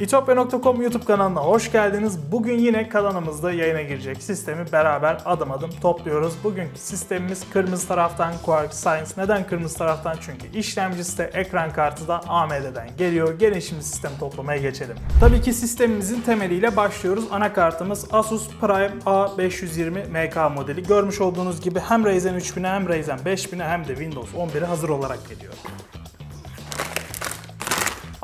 İtopya.com YouTube kanalına hoş geldiniz. Bugün yine kanalımızda yayına girecek sistemi beraber adım adım topluyoruz. Bugünkü sistemimiz kırmızı taraftan Quark Science. Neden kırmızı taraftan? Çünkü işlemcisi de ekran kartı da AMD'den geliyor. Gelin şimdi sistem toplamaya geçelim. Tabii ki sistemimizin temeliyle başlıyoruz. Anakartımız Asus Prime A520 MK modeli. Görmüş olduğunuz gibi hem Ryzen 3000'e hem Ryzen 5000'e hem de Windows 11'e hazır olarak geliyor.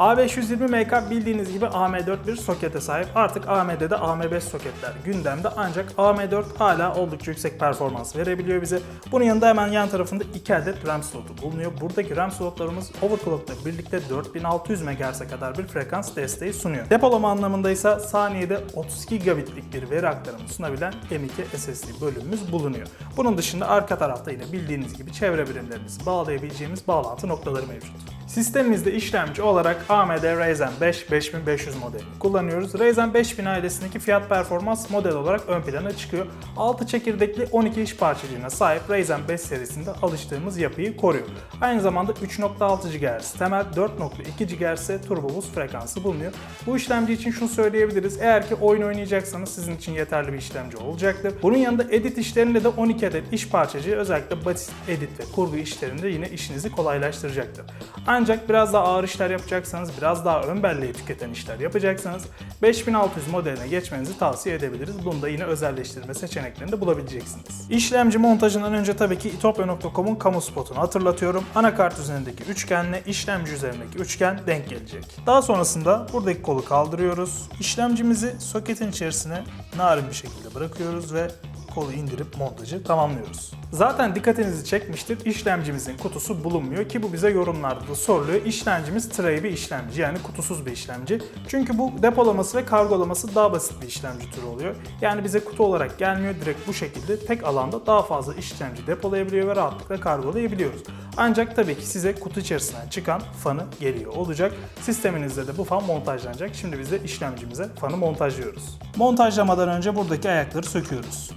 A520MK bildiğiniz gibi AM4 bir sokete sahip. Artık AMD'de AM5 soketler gündemde ancak AM4 hala oldukça yüksek performans verebiliyor bize. Bunun yanında hemen yan tarafında 2 adet RAM slotu bulunuyor. Buradaki RAM slotlarımız overclockla birlikte 4600 MHz'e kadar bir frekans desteği sunuyor. Depolama anlamında ise saniyede 32 gigabitlik bir veri aktarımı sunabilen M2 SSD bölümümüz bulunuyor. Bunun dışında arka tarafta yine bildiğiniz gibi çevre birimlerimizi bağlayabileceğimiz bağlantı noktaları mevcut. Sistemimizde işlemci olarak AMD Ryzen 5 5500 modelini kullanıyoruz. Ryzen 5000 ailesindeki fiyat performans model olarak ön plana çıkıyor. 6 çekirdekli 12 iş parçacığına sahip Ryzen 5 serisinde alıştığımız yapıyı koruyor. Aynı zamanda 3.6 GHz temel 4.2 GHz turbo boost frekansı bulunuyor. Bu işlemci için şunu söyleyebiliriz. Eğer ki oyun oynayacaksanız sizin için yeterli bir işlemci olacaktır. Bunun yanında edit işlerinde de 12 adet iş parçacığı özellikle basit edit ve kurgu işlerinde yine işinizi kolaylaştıracaktır. Ancak biraz daha ağır işler yapacaksanız, biraz daha ön belleği tüketen işler yapacaksanız 5600 modeline geçmenizi tavsiye edebiliriz. Bunu da yine özelleştirme seçeneklerinde bulabileceksiniz. İşlemci montajından önce tabii ki itopya.com'un kamu spotunu hatırlatıyorum. Anakart üzerindeki üçgenle işlemci üzerindeki üçgen denk gelecek. Daha sonrasında buradaki kolu kaldırıyoruz. İşlemcimizi soketin içerisine narin bir şekilde bırakıyoruz ve kolu indirip montajı tamamlıyoruz. Zaten dikkatinizi çekmiştir işlemcimizin kutusu bulunmuyor ki bu bize yorumlarda da soruluyor. İşlemcimiz tray bir işlemci yani kutusuz bir işlemci. Çünkü bu depolaması ve kargolaması daha basit bir işlemci türü oluyor. Yani bize kutu olarak gelmiyor direkt bu şekilde tek alanda daha fazla işlemci depolayabiliyor ve rahatlıkla kargolayabiliyoruz. Ancak tabii ki size kutu içerisinden çıkan fanı geliyor olacak. Sisteminizde de bu fan montajlanacak. Şimdi biz de işlemcimize fanı montajlıyoruz. Montajlamadan önce buradaki ayakları söküyoruz.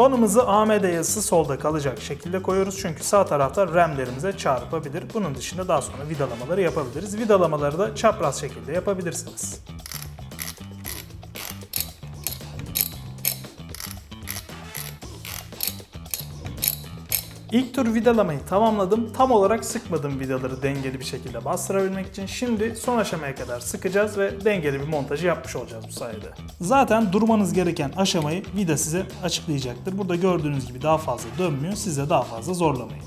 Fanımızı AMD yazısı solda kalacak şekilde koyuyoruz çünkü sağ tarafta RAM'lerimize çarpabilir. Bunun dışında daha sonra vidalamaları yapabiliriz. Vidalamaları da çapraz şekilde yapabilirsiniz. İlk tur vidalamayı tamamladım. Tam olarak sıkmadım vidaları dengeli bir şekilde bastırabilmek için. Şimdi son aşamaya kadar sıkacağız ve dengeli bir montajı yapmış olacağız bu sayede. Zaten durmanız gereken aşamayı vida size açıklayacaktır. Burada gördüğünüz gibi daha fazla dönmüyor. Size daha fazla zorlamayın.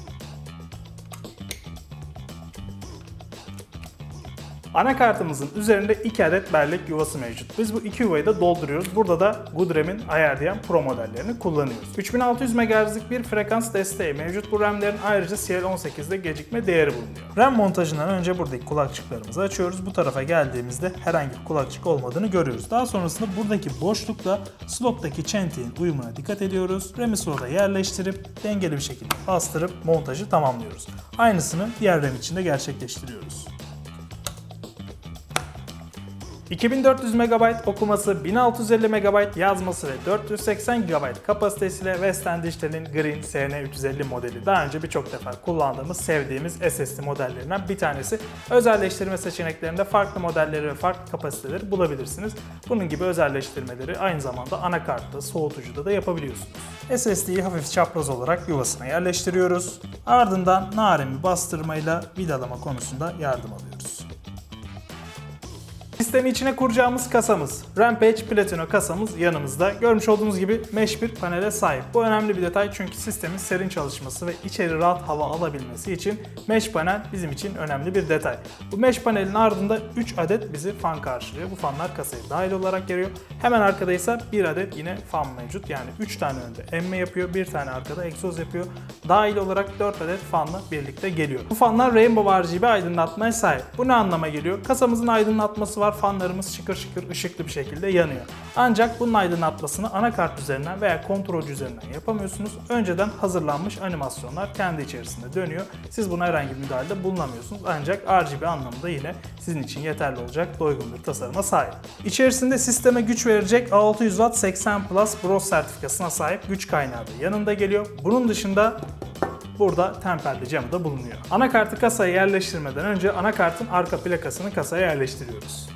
Anakartımızın üzerinde 2 adet bellek yuvası mevcut. Biz bu iki yuvayı da dolduruyoruz. Burada da Goodrem'in ayarlayan Pro modellerini kullanıyoruz. 3600 MHz'lik bir frekans desteği mevcut. Bu RAM'lerin ayrıca CL18'de gecikme değeri bulunuyor. RAM montajından önce buradaki kulakçıklarımızı açıyoruz. Bu tarafa geldiğimizde herhangi bir kulakçık olmadığını görüyoruz. Daha sonrasında buradaki boşlukla slottaki çentiğin uyumuna dikkat ediyoruz. RAM'i slota yerleştirip dengeli bir şekilde bastırıp montajı tamamlıyoruz. Aynısını diğer RAM için de gerçekleştiriyoruz. 2400 MB okuması, 1650 MB yazması ve 480 GB kapasitesiyle Western Digital'in Green SN350 modeli daha önce birçok defa kullandığımız, sevdiğimiz SSD modellerinden bir tanesi. Özelleştirme seçeneklerinde farklı modelleri ve farklı kapasiteleri bulabilirsiniz. Bunun gibi özelleştirmeleri aynı zamanda anakartta, soğutucuda da yapabiliyorsunuz. SSD'yi hafif çapraz olarak yuvasına yerleştiriyoruz. Ardından narin bir bastırmayla vidalama konusunda yardım alıyoruz. Sistemi içine kuracağımız kasamız, Rampage Platino kasamız yanımızda. Görmüş olduğunuz gibi mesh bir panele sahip. Bu önemli bir detay çünkü sistemin serin çalışması ve içeri rahat hava alabilmesi için mesh panel bizim için önemli bir detay. Bu mesh panelin ardında 3 adet bizi fan karşılıyor. Bu fanlar kasaya dahil olarak geliyor. Hemen arkada ise bir adet yine fan mevcut. Yani 3 tane önde emme yapıyor, bir tane arkada egzoz yapıyor. Dahil olarak 4 adet fanla birlikte geliyor. Bu fanlar Rainbow RGB aydınlatmaya sahip. Bu ne anlama geliyor? Kasamızın aydınlatması var, fanlarımız şıkır şıkır ışıklı bir şekilde yanıyor. Ancak bunun aydınlatmasını anakart üzerinden veya kontrolcü üzerinden yapamıyorsunuz. Önceden hazırlanmış animasyonlar kendi içerisinde dönüyor. Siz buna herhangi bir müdahalede bulunamıyorsunuz. Ancak RGB anlamında yine sizin için yeterli olacak doygun bir tasarıma sahip. İçerisinde sisteme güç verecek 600 Watt 80 Plus Bros sertifikasına sahip güç kaynağı da yanında geliyor. Bunun dışında Burada temperli camı da bulunuyor. Anakartı kasaya yerleştirmeden önce anakartın arka plakasını kasaya yerleştiriyoruz.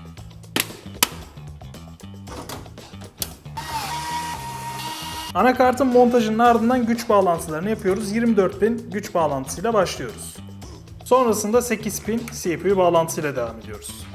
Anakartın montajının ardından güç bağlantılarını yapıyoruz. 24 pin güç bağlantısıyla başlıyoruz. Sonrasında 8 pin CPU bağlantısıyla devam ediyoruz.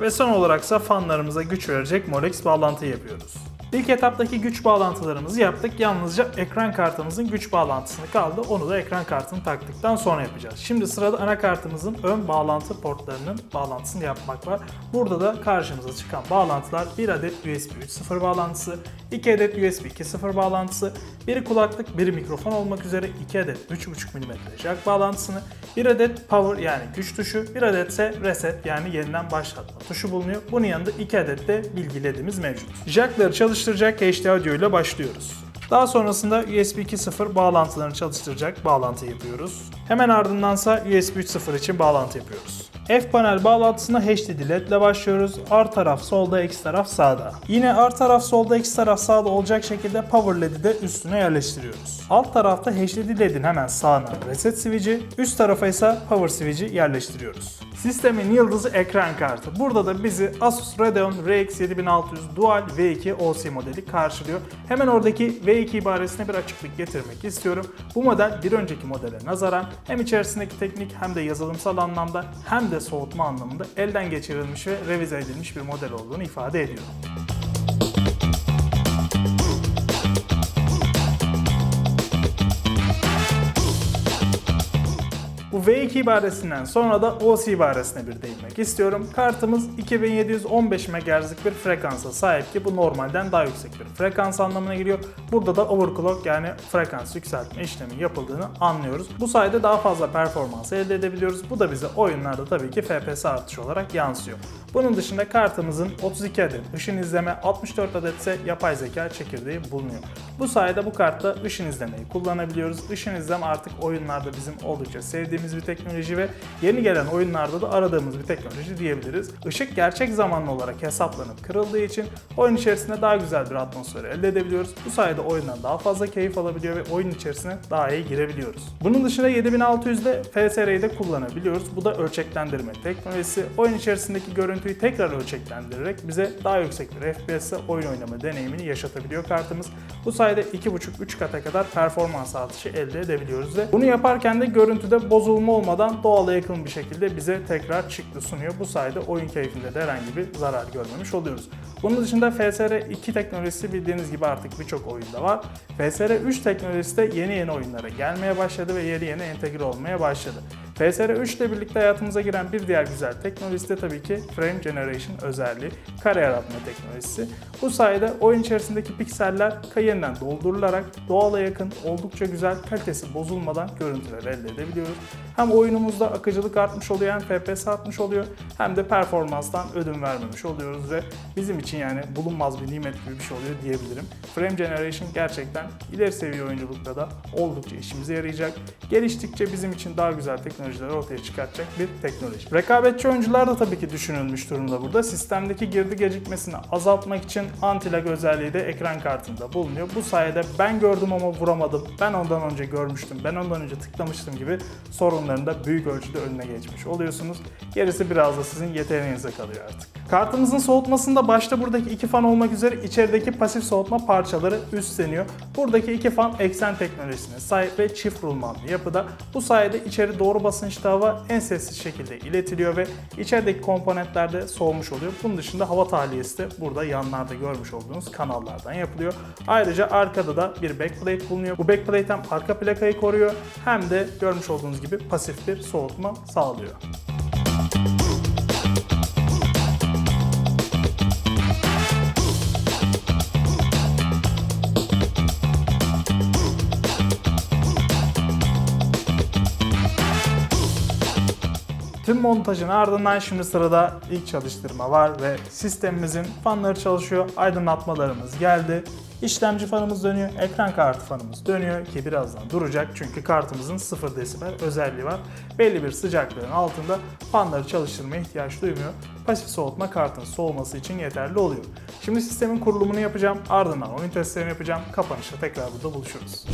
Ve son olaraksa fanlarımıza güç verecek Molex bağlantı yapıyoruz. İlk etaptaki güç bağlantılarımızı yaptık. Yalnızca ekran kartımızın güç bağlantısını kaldı. Onu da ekran kartını taktıktan sonra yapacağız. Şimdi sırada anakartımızın ön bağlantı portlarının bağlantısını yapmak var. Burada da karşımıza çıkan bağlantılar 1 adet USB 3.0 bağlantısı, 2 adet USB 2.0 bağlantısı, biri kulaklık, biri mikrofon olmak üzere 2 adet 3.5 mm jack bağlantısını, 1 adet power yani güç tuşu, 1 adet ise reset yani yeniden başlatma tuşu bulunuyor. Bunun yanında 2 adet de bilgi ledimiz mevcut. Jackları çalıştıracak HD Audio ile başlıyoruz. Daha sonrasında USB 2.0 bağlantılarını çalıştıracak bağlantı yapıyoruz. Hemen ardındansa USB 3.0 için bağlantı yapıyoruz. F panel bağlantısına HDD LED ile başlıyoruz. R taraf solda, X taraf sağda. Yine R taraf solda, X taraf sağda olacak şekilde Power LED'i de üstüne yerleştiriyoruz. Alt tarafta HDD LED'in hemen sağına reset switch'i, üst tarafa ise Power switch'i yerleştiriyoruz. Sistemin yıldızı ekran kartı. Burada da bizi Asus Radeon RX 7600 Dual V2 OC modeli karşılıyor. Hemen oradaki V2 ibaresine bir açıklık getirmek istiyorum. Bu model bir önceki modele nazaran hem içerisindeki teknik hem de yazılımsal anlamda hem de soğutma anlamında elden geçirilmiş ve revize edilmiş bir model olduğunu ifade ediyor. V2 ibaresinden sonra da OC ibaresine bir değinmek istiyorum. Kartımız 2715 MHz'lik bir frekansa sahip ki bu normalden daha yüksek bir frekans anlamına geliyor. Burada da overclock yani frekans yükseltme işlemi yapıldığını anlıyoruz. Bu sayede daha fazla performans elde edebiliyoruz. Bu da bize oyunlarda tabii ki FPS artışı olarak yansıyor. Bunun dışında kartımızın 32 adet ışın izleme, 64 adet ise yapay zeka çekirdeği bulunuyor. Bu sayede bu kartta ışın izlemeyi kullanabiliyoruz. Işın izleme artık oyunlarda bizim oldukça sevdiğimiz bir teknoloji ve yeni gelen oyunlarda da aradığımız bir teknoloji diyebiliriz. Işık gerçek zamanlı olarak hesaplanıp kırıldığı için oyun içerisinde daha güzel bir atmosfer elde edebiliyoruz. Bu sayede oyundan daha fazla keyif alabiliyor ve oyun içerisine daha iyi girebiliyoruz. Bunun dışında 7600'de FSR'yi de kullanabiliyoruz. Bu da ölçeklendirme teknolojisi. Oyun içerisindeki görüntüyü tekrar ölçeklendirerek bize daha yüksek bir FPS'te oyun oynama deneyimini yaşatabiliyor kartımız. Bu sayede 2.5-3 kata kadar performans artışı elde edebiliyoruz ve bunu yaparken de görüntüde bozulma olmadan doğala yakın bir şekilde bize tekrar çıktı sunuyor. Bu sayede oyun keyfinde de herhangi bir zarar görmemiş oluyoruz. Bunun dışında FSR 2 teknolojisi bildiğiniz gibi artık birçok oyunda var. FSR 3 teknolojisi de yeni yeni oyunlara gelmeye başladı ve yeni yeni entegre olmaya başladı. FSR 3 ile birlikte hayatımıza giren bir diğer güzel teknolojisi de tabii ki Frame Generation özelliği, kare yaratma teknolojisi. Bu sayede oyun içerisindeki pikseller yeniden doldurularak doğala yakın, oldukça güzel, kalitesi bozulmadan görüntüler elde edebiliyoruz. Hem oyunumuzda akıcılık artmış oluyor, hem FPS artmış oluyor, hem de performanstan ödün vermemiş oluyoruz ve bizim için yani bulunmaz bir nimet gibi bir şey oluyor diyebilirim. Frame Generation gerçekten ileri seviye oyunculukta da oldukça işimize yarayacak. Geliştikçe bizim için daha güzel teknolojiler ortaya çıkartacak bir teknoloji. Rekabetçi oyuncular da tabii ki düşünülmüş durumda burada. Sistemdeki girdi gecikmesini azaltmak için anti-lag özelliği de ekran kartında bulunuyor. Bu sayede ben gördüm ama vuramadım, ben ondan önce görmüştüm, ben ondan önce tıklamıştım gibi sorunların da büyük ölçüde önüne geçmiş oluyorsunuz. Gerisi biraz da sizin yeteneğinize kalıyor artık. Kartımızın soğutmasında başta buradaki iki fan olmak üzere içerideki pasif soğutma parçaları üstleniyor. Buradaki iki fan eksen teknolojisine sahip ve çift rulmanlı yapıda. Bu sayede içeri doğru basınçta hava en sessiz şekilde iletiliyor ve içerideki komponentler de soğumuş oluyor. Bunun dışında hava tahliyesi de burada yanlarda görmüş olduğunuz kanallardan yapılıyor. Ayrıca arkada da bir backplate bulunuyor. Bu backplate hem arka plakayı koruyor hem de görmüş olduğunuz gibi pasif bir soğutma sağlıyor. Tüm montajın ardından şimdi sırada ilk çalıştırma var ve sistemimizin fanları çalışıyor, aydınlatmalarımız geldi. İşlemci fanımız dönüyor, ekran kartı fanımız dönüyor ki birazdan duracak çünkü kartımızın 0 desibel özelliği var. Belli bir sıcaklığın altında fanları çalıştırmaya ihtiyaç duymuyor. Pasif soğutma kartın soğuması için yeterli oluyor. Şimdi sistemin kurulumunu yapacağım, ardından oyun testlerini yapacağım. Kapanışta tekrar burada buluşuruz.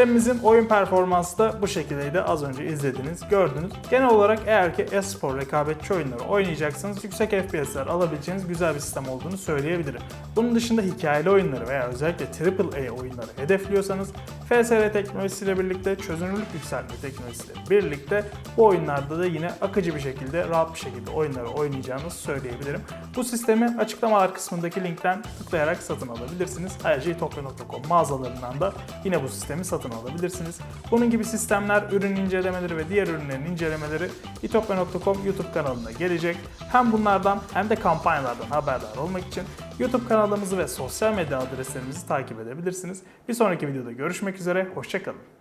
Sistemimizin oyun performansı da bu şekildeydi. Az önce izlediniz, gördünüz. Genel olarak eğer ki e-spor rekabetçi oyunları oynayacaksanız yüksek FPS'ler alabileceğiniz güzel bir sistem olduğunu söyleyebilirim. Bunun dışında hikayeli oyunları veya özellikle AAA oyunları hedefliyorsanız FSR teknolojisiyle birlikte çözünürlük yükseltme teknolojisiyle birlikte bu oyunlarda da yine akıcı bir şekilde, rahat bir şekilde oyunları oynayacağınızı söyleyebilirim. Bu sistemi açıklamalar kısmındaki linkten tıklayarak satın alabilirsiniz. Ayrıca itopya.com mağazalarından da yine bu sistemi satın alabilirsiniz. Bunun gibi sistemler, ürün incelemeleri ve diğer ürünlerin incelemeleri itopya.com YouTube kanalına gelecek. Hem bunlardan hem de kampanyalardan haberdar olmak için YouTube kanalımızı ve sosyal medya adreslerimizi takip edebilirsiniz. Bir sonraki videoda görüşmek üzere, hoşçakalın.